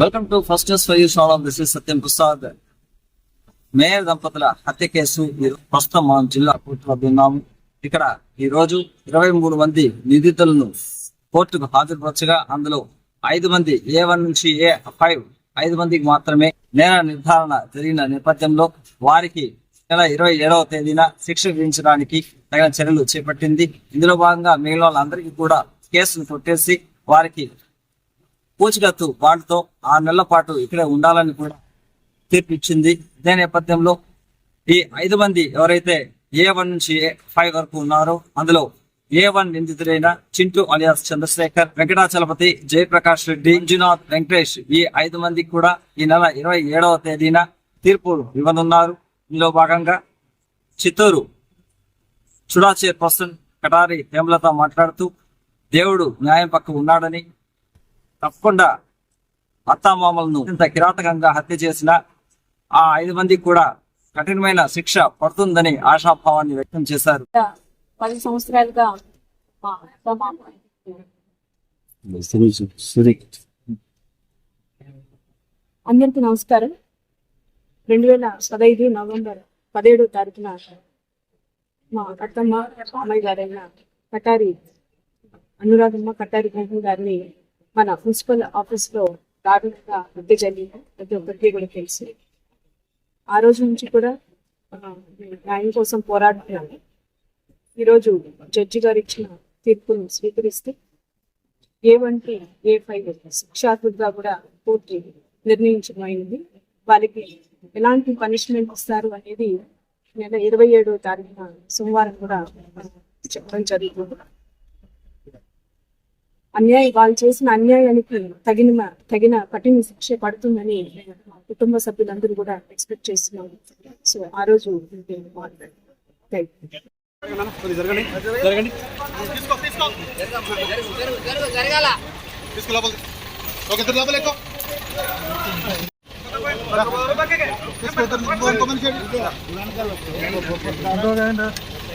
Welcome to first news for you channel this is Satyam Prasad mayor దంపతుల హత్య case ప్రస్తుతం మనం జిల్లా కోర్టు వద్ద ఉన్నాము ఇక్కడ ఈ రోజు ఇరవై మూడు మంది నిందితులను కోర్టుకు హాజరుపరచగా అందులో ఐదు మంది ఏ వన్ నుంచి ఏ ఫైవ్ ఐదు మందికి మాత్రమే నేర నిర్ధారణ జరిగిన నేపథ్యంలో వారికి నెల ఇరవై ఏడవ తేదీన శిక్ష విధించడానికి తగిన చర్యలు చేపట్టింది. ఇందులో భాగంగా మిగిలిన వాళ్ళందరికీ కూడా కేసును కొట్టేసి వారికి పూచికత్తు వాటితో ఆరు నెలల పాటు ఇక్కడే ఉండాలని కూడా తీర్పు ఇచ్చింది. ఇదే నేపథ్యంలో ఈ ఐదు మంది ఎవరైతే ఏ వన్ నుంచి ఏ ఫైవ్ వరకు ఉన్నారో అందులో ఏ వన్ నిందితుడైన చింటూ అలియాస్ చంద్రశేఖర్ వెంకటాచలపతి జయప్రకాష్ రెడ్డి మంజునాథ్ వెంకటేష్ ఈ ఐదు మంది కూడా ఈ నెల ఇరవై ఏడవ తేదీన తీర్పు ఇవ్వనున్నారు. ఇందులో భాగంగా చిత్తూరు చుడా చైర్పర్సన్ కటారి హేమలత మాట్లాడుతూ దేవుడు న్యాయం పక్క ఉన్నాడని తప్పకుండా అత్తామామలను ఇంత కిరాతకంగా హత్య చేసిన ఆ ఐదు మందికి కూడా కఠినమైన శిక్ష పడుతుందని ఆశాభావాన్ని వ్యక్తం చేశారు. పది సంవత్సరాలుగా అందరికీ నమస్కారం. రెండు వేల పదహైదు నవంబర్ పదిహేడో తారీఖున మా అత్తమ్మ అమ్మాయి గారైన కటారి అనురాధమ్మ కటారి మోహన్ గారిని మన మున్సిపల్ ఆఫీస్లో దారుణంగా హత్య జరిగింది. ప్రతి ఒక్కరికి కూడా తెలుసు. ఆ రోజు నుంచి కూడా న్యాయం కోసం పోరాడుతున్నాము. ఈరోజు జడ్జి గారు ఇచ్చిన తీర్పును స్వీకరిస్తే ఏ వంటి ఏ ఫైవ్ శిక్షాత్మకంగా కూడా పూర్తి నిర్ణయించమైంది వారికి ఎలాంటి పనిష్మెంట్ ఇస్తారు అనేది నెల ఇరవై ఏడో తారీఖున సోమవారం కూడా చెప్పడం జరుగుతుంది. అన్యాయం వాళ్ళు చేసిన అన్యాయానికి తగిన తగిన కఠిన శిక్ష పడుతుందని కుటుంబ సభ్యులందరూ కూడా ఎక్స్పెక్ట్ చేస్తున్నాం సో ఆ రోజు జరగండి.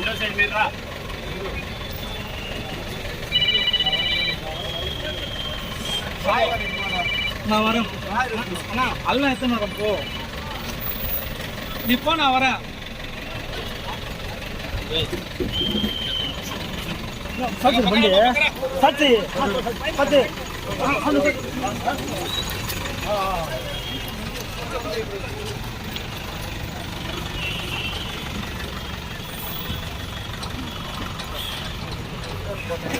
1.6m. நான் வரேன் அண்ணா அல்ல எத்தனை வரும் போ நீ போ நான் வரேன் சத்து பண்ணி சத்து சத்து ஆ Okay.